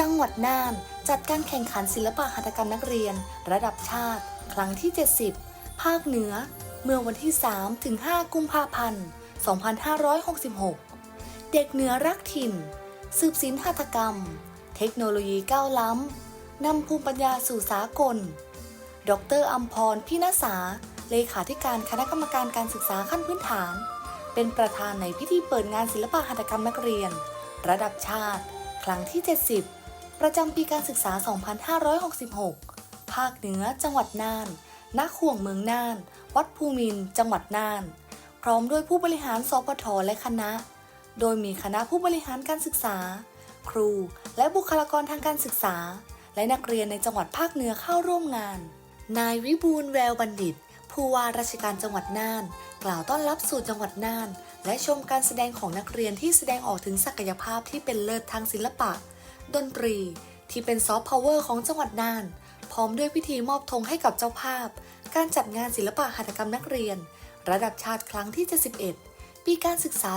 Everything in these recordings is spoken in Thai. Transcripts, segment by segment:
จังหวัดน่าน จัดการแข่งขันศิลปะหัตถกรรมนักเรียน ระดับชาติ ครั้งที่ 70 ภาคเหนือ เมื่อวันที่ 3 ถึง 5 กุมภาพันธ์ 2566 เด็กเหนือรักถิ่น สืบศิลปหัตถกรรม เทคโนโลยีก้าวล้ำ นำภูมิปัญญาสู่สากล ดรอัมพรพินาสา เลขาธิการคณะกรรมการการศึกษาขั้นพื้นฐาน เป็นประธานในพิธีเปิดงานศิลปะหัตถกรรมนักเรียน ระดับชาติครั้งที่ 70 ประจำปีการศึกษา 2566 ภาคเหนือ จังหวัดน่านณข่วงเมืองน่าน วัดภูมิน จังหวัดน่าน พร้อมด้วยผู้บริหารสพทและคณะ โดยมีคณะผู้บริหารการศึกษา ครูและบุคลากรทางการศึกษา และนักเรียนในจังหวัดภาคเหนือเข้าร่วมงาน นายวิบูลแววบัณฑิต ผู้ว่าราชการจังหวัดน่าน กล่าวต้อนรับสู่จังหวัดน่าน และชมการแสดงของนักเรียนที่แสดงออกถึงศักยภาพที่เป็นเลิศทางศิลปะ ดนตรี ที่เป็นซอฟต์พาวเวอร์ของจังหวัดน่าน พร้อมด้วยพิธีมอบธงให้กับเจ้าภาพ การจัดงานศิลปะหัตถกรรมนักเรียน ระดับชาติครั้งที่ 71 ปีการศึกษา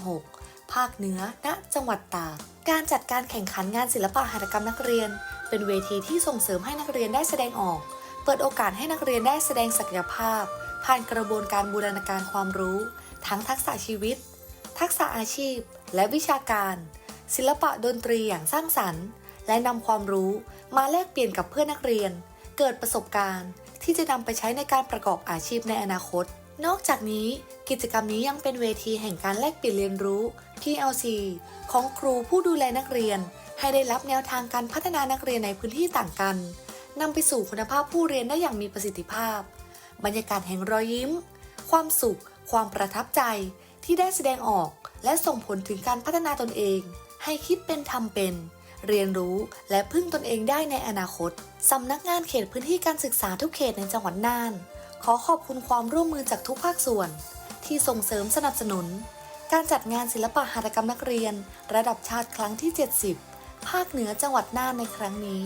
2566 ภาคเหนือ ณ จังหวัดตาก การจัดการแข่งขันงานศิลปะหัตถกรรมนักเรียน เป็นเวทีที่ส่งเสริมให้นักเรียนได้แสดงออก เปิดโอกาสให้นักเรียนได้แสดงศักยภาพ ผ่านกระบวนการบูรณาการความรู้ ทั้งทักษะชีวิต ทักษะอาชีพ และวิชาการ ศิลปะดนตรีอย่างสร้างสรรค์ และนำความรู้มาแลกเปลี่ยนกับเพื่อนนักเรียน เกิดประสบการณ์ที่จะนำไปใช้ในการประกอบอาชีพในอนาคต นอกจากนี้กิจกรรมนี้ยังเป็นเวทีแห่งการแลกเปลี่ยนเรียนรู้ PLC ของครูผู้ดูแลนักเรียน ให้ได้รับแนวทางการพัฒนานักเรียนในพื้นที่ต่างกันนำไปสู่คุณภาพผู้เรียนได้อย่างมีประสิทธิภาพ บรรยากาศแห่งรอยยิ้ม ความสุข ความประทับใจที่ได้แสดงออก และส่งผลถึงการพัฒนาตนเอง ให้คิดเป็นทำเป็น เรียนรู้และพึ่งตนเองได้ในอนาคต สำนักงานเขตพื้นที่การศึกษาทุกเขตในจังหวัดน่าน ขอขอบคุณความร่วมมือจากทุกภาคส่วน ที่ส่งเสริมสนับสนุน การจัดงานศิลปะหัตถกรรมนักเรียน ระดับชาติครั้งที่ 70 ภาคเหนือจังหวัดน่านในครั้งนี้